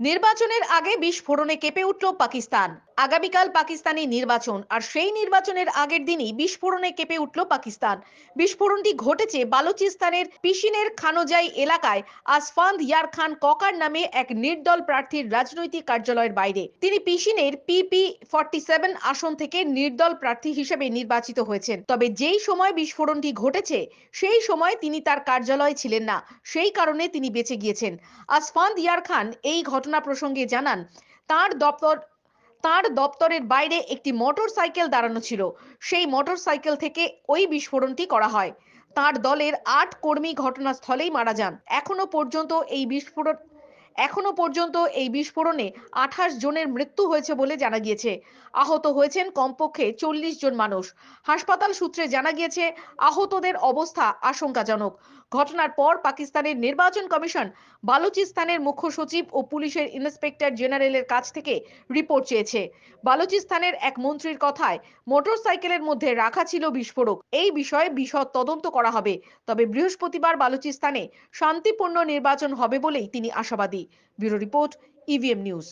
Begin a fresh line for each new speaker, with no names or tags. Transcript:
নির্বাচনের আগে বিস্ফোরণে কেঁপে উঠল পাকিস্তান। আগামীকাল পাকিস্তানি নির্বাচন, আর সেই নির্বাচনের আগের দিনই বিস্ফোরণে কেঁপে উঠল পাকিস্তান। বিস্ফোরণটি ঘটেছে বালুচিস্তানের পিসিনের খানোজাই এলাকায় আসফান্দ ইয়ার খান ককার নামে এক নির্দল প্রার্থীর রাজনৈতিক কার্যালয়ের বাইরে। তিনি পিসিনের পিপি ফর্টি সেভেন আসন থেকে নির্দল প্রার্থী হিসেবে নির্বাচিত হয়েছেন। তবে যেই সময় বিস্ফোরণটি ঘটেছে, সেই সময় তিনি তার কার্যালয়ে ছিলেন না। সেই কারণে তিনি বেঁচে গিয়েছেন। আসফান্দ ইয়ার খান এই ঘটনা প্রসঙ্গে জানান, তার দপ্তর, তার দপ্তরের বাইরে একটি মোটর সাইকেল দাঁড়ানো ছিল। সেই মোটর সাইকেল থেকে ওই বিস্ফোরণটি করা হয়। তার দলের আট কর্মী ঘটনাস্থলেই মারা যান। এখনও পর্যন্ত এই বিস্ফোরণ এখনও পর্যন্ত এই বিস্ফোরণে আঠাশ জনের মৃত্যু হয়েছে বলে জানা গিয়েছে। আহত হয়েছেন কমপক্ষে চল্লিশ জন মানুষ। হাসপাতাল সূত্রে জানা গিয়েছে, আহতদের অবস্থা আশঙ্কাজনক। ঘটনার পর পাকিস্তানের নির্বাচন কমিশন বালুচিস্তানের মুখ্য সচিব ও পুলিশের ইন্সপেক্টর জেনারেলের কাছ থেকে রিপোর্ট চেয়েছে। বালুচিস্তানের এক মন্ত্রীর কথায় মোটরসাইকেলের মধ্যে রাখা ছিল বিস্ফোরক। এই বিষয়ে বিশদ তদন্ত করা হবে। তবে বৃহস্পতিবার বালুচিস্তানে শান্তিপূর্ণ নির্বাচন হবে বলেই তিনি আশাবাদী। Bureau report EVM news